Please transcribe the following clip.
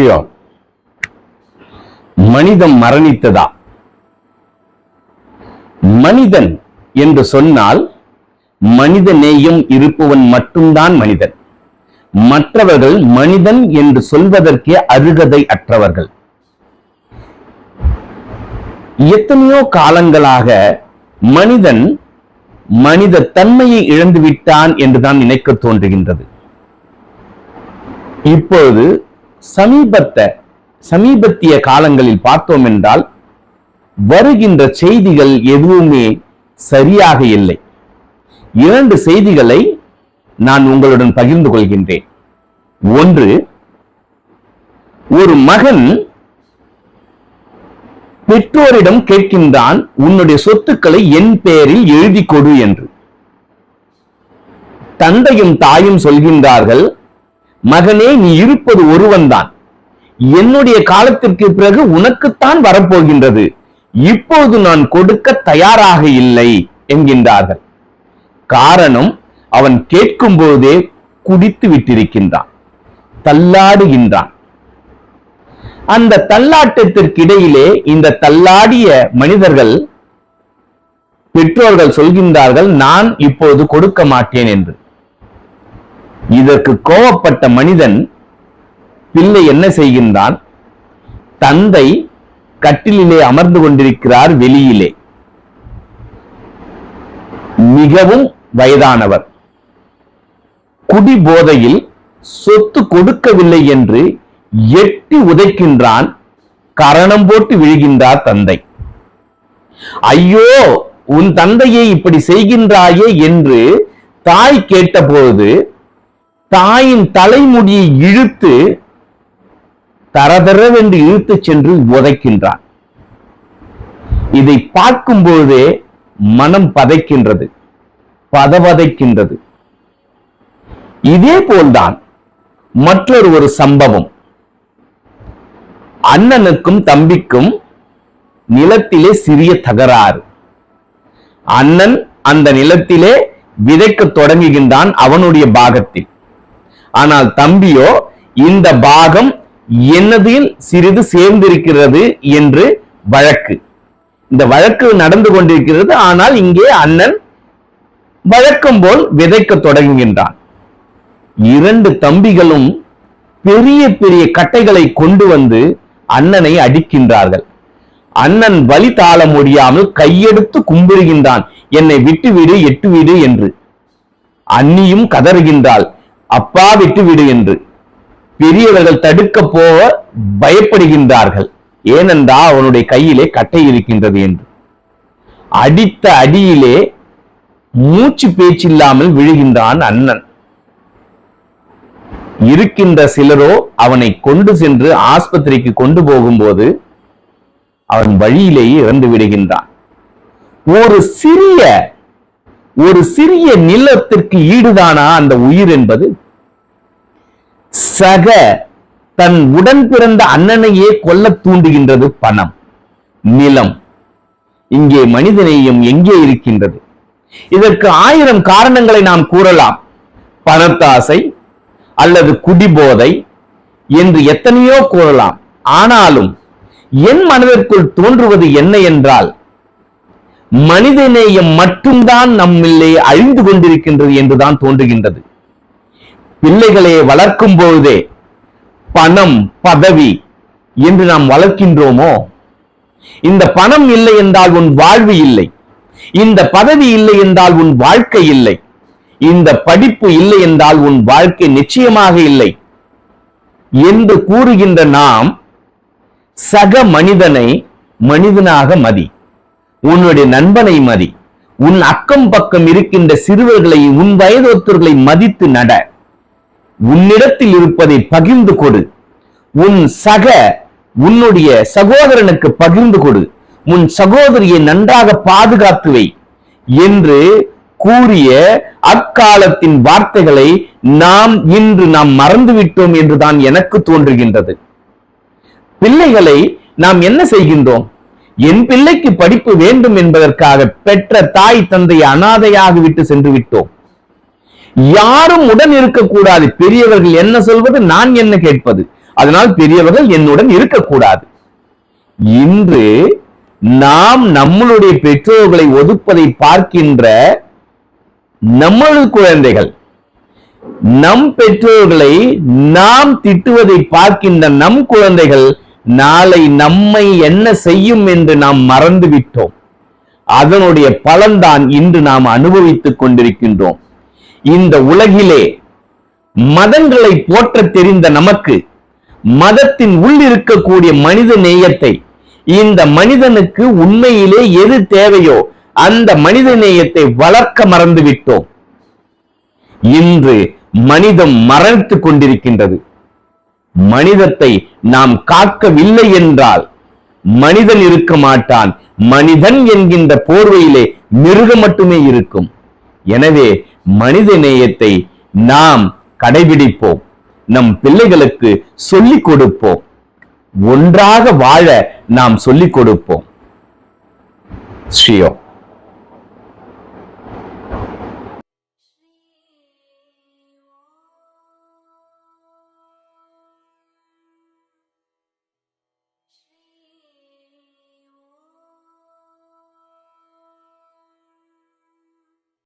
需要。மனிதம் மரணித்ததா? மனிதன் என்று சொன்னால் மனித நேயம் இருப்பவன் மட்டும்தான் மனிதன். மற்றவர்கள் மனிதன் என்று சொல்வதற்கே அருகதை அற்றவர்கள். எத்தனையோ காலங்களாக மனிதன் மனித தன்மையை இழந்து விட்டான் என்றுதான் நினைக்க தோன்றுகின்றது. இப்பொழுது சமீபத்த சமீபத்திய காலங்களில் பார்த்தோம் என்றால் வருகின்ற செய்திகள் எதுவுமே சரியாக இல்லை. இரண்டு செய்திகளை நான் உங்களுடன் பகிர்ந்து கொள்கின்றேன். ஒன்று ஒரு மகன் பெற்றோரிடம் கேட்கின்றான் உன்னுடைய சொத்துக்களை என் பெயரில் எழுதி கொடு என்று. தந்தையும் தாயும் சொல்கின்றார்கள் மகனே நீ இருப்பது ஒருவன்தான். என்னுடைய காலத்திற்கு பிறகு உனக்குத்தான் வரப்போகின்றது. இப்போது நான் கொடுக்க தயாராக இல்லை என்கின்றார்கள். காரணம் அவன் கேட்கும் போதே குடித்து விட்டிருக்கின்றான் தள்ளாடுகின்றான். அந்த தள்ளாட்டத்திற்கிடையிலே இந்த தள்ளாடிய மனிதர்கள் பெற்றோர்கள் சொல்கின்றார்கள் நான் இப்போது கொடுக்க மாட்டேன் என்று. இதற்கு கோபப்பட்ட மனிதன் பிள்ளை என்ன செய்கின்றான்? தந்தை கட்டிலே அமர்ந்து கொண்டிருக்கிறார் வெளியிலே. மிகவும் வயதானவர். குடி போதையில் சொத்து கொடுக்கவில்லை என்று எட்டி உதைக்கின்றான் கரணம் போட்டு விழுகின்றார் தந்தை. ஐயோ உன் தந்தையை இப்படி செய்கின்றாயே என்று தாய் கேட்டபோது தாயின் தலைமுடியை இழுத்து தரதரவென்று இழுத்து சென்று உதைக்கின்றான். இதை பார்க்கும் பொழுதே மனம் பதைக்கின்றது பதவதைக்கின்றது. இதே போல்தான் மற்றொரு ஒரு சம்பவம். அண்ணனுக்கும் தம்பிக்கும் நிலத்திலே சிறிய தகராறு. அண்ணன் அந்த நிலத்திலே விதைக்க தொடங்குகின்றான் அவனுடைய பாகத்தில். ஆனால் தம்பியோ இந்த பாகம் என்னதில் சிறிது சேர்ந்திருக்கிறது என்று வழக்கு. இந்த வழக்கு நடந்து கொண்டிருக்கிறது ஆனால் இங்கே அண்ணன் வழக்கம் போல் விதைக்க தொடங்குகின்றான். இரண்டு தம்பிகளும் பெரிய பெரிய கட்டைகளை கொண்டு வந்து அண்ணனை அடிக்கின்றார்கள். அண்ணன் வழி தாள முடியாமல் கையெடுத்து கும்பிடுகின்றான். என்னை விட்டு விடு எட்டு விடு என்று. அண்ணியும் கதறுகின்றாள். அப்பா விட்டு விடு என்று. பெரியவர்கள் தடுக்க போக பயப்படுகின்றார்கள். ஏனென்றா அவனுடைய கையிலே கட்டை இருக்கின்றது என்று. அடித்த அடியிலே மூச்சு பேச்சில்லாமல் விழுகின்றான் அண்ணன். இருக்கின்ற சிலரோ அவனை கொண்டு சென்று ஆஸ்பத்திரிக்கு கொண்டு போகும்போது அவன் வழியிலேயே இறந்து விடுகின்றான். ஒரு சிறிய ஒரு சிறிய நிலத்திற்கு ஈடுதானா அந்த உயிர் என்பது சக தன் உடன் பிறந்த அண்ணனையே கொல்ல தூண்டுகின்றது பணம் நிலம். இங்கே மனிதநேயம் எங்கே இருக்கின்றது? இதற்கு ஆயிரம் காரணங்களை நாம் கூறலாம். பணத்தாசை அல்லது குடிபோதை என்று எத்தனையோ கூறலாம். ஆனாலும் என் மனதிற்குள் தோன்றுவது என்ன என்றால் மனிதநேயம் மட்டும்தான் நம்மிலே அழிந்து கொண்டிருக்கின்றது என்றுதான் தோன்றுகின்றது. பிள்ளைகளை வளர்க்கும் பொழுதே பணம் பதவி என்று நாம் வளர்க்கின்றோமோ? இந்த பணம் இல்லை என்றால் உன் வாழ்வு இல்லை. இந்த பதவி இல்லை என்றால் உன் வாழ்க்கை இல்லை. இந்த படிப்பு இல்லை என்றால் உன் வாழ்க்கை நிச்சயமாக இல்லை. என்று கூறுகின்ற நாம் சக மனிதனை மனிதனாக மதி. உன்னுடைய நண்பனை மதி. உன் அக்கம் பக்கம் இருக்கின்ற சிறுவர்களை உன் வயதொத்தர்களை மதித்து நட. உன்னிடத்தில் இருப்பதை பகிர்ந்து கொடு. உன் சக உன்னுடைய சகோதரனுக்கு பகிர்ந்து கொடு. உன் சகோதரியை நன்றாக பாதுகாத்துவை என்று கூறிய அக்காலத்தின் வார்த்தைகளை நாம் இன்று நாம் மறந்துவிட்டோம் என்றுதான் எனக்கு தோன்றுகின்றது. பிள்ளைகளை நாம் என்ன செய்கின்றோம்? என் பிள்ளைக்கு படிப்பு வேண்டும் என்பதற்காக பெற்ற தாய் தந்தை அனாதையாக விட்டு சென்று விட்டோம். யாரும் உடன் இருக்கக்கூடாது. பெரியவர்கள் என்ன சொல்வது நான் என்ன கேட்பது? அதனால் பெரியவர்கள் என்னுடன் இருக்கக்கூடாது. இன்று நாம் நம்மளுடைய பெற்றோர்களை ஒதுப்பதை பார்க்கின்ற நம்மளது குழந்தைகள் நம் பெற்றோர்களை நாம் திட்டுவதை பார்க்கின்ற நம் குழந்தைகள் நாளை நம்மை என்ன செய்யும் என்று நாம் மறந்து விட்டோம் அதனுடைய பலன்தான் இன்று நாம் அனுபவித்துக் கொண்டிருக்கின்றோம். இந்த உலகிலே மதங்களை போற்ற தெரிந்த நமக்கு மதத்தின் உள் இருக்கக்கூடிய மனித நேயத்தை இந்த மனிதனுக்கு உண்மையிலே எது தேவையோ அந்த மனித நேயத்தை வளர்க்க மறந்து விட்டோம் இன்று மனிதம் மரணித்துக் கொண்டிருக்கின்றது. மனிதத்தை நாம் காக்கவில்லை என்றால் மனிதன் இருக்க மாட்டான். மனிதன் என்கின்ற போர்வையிலே மிருகம் மட்டுமே இருக்கும். எனவே மனித நேயத்தை நாம் கடைபிடிப்போம். நம் பிள்ளைகளுக்கு சொல்லிக் கொடுப்போம். ஒன்றாக வாழ நாம் சொல்லிக் கொடுப்போம். ஸ்ரீயோ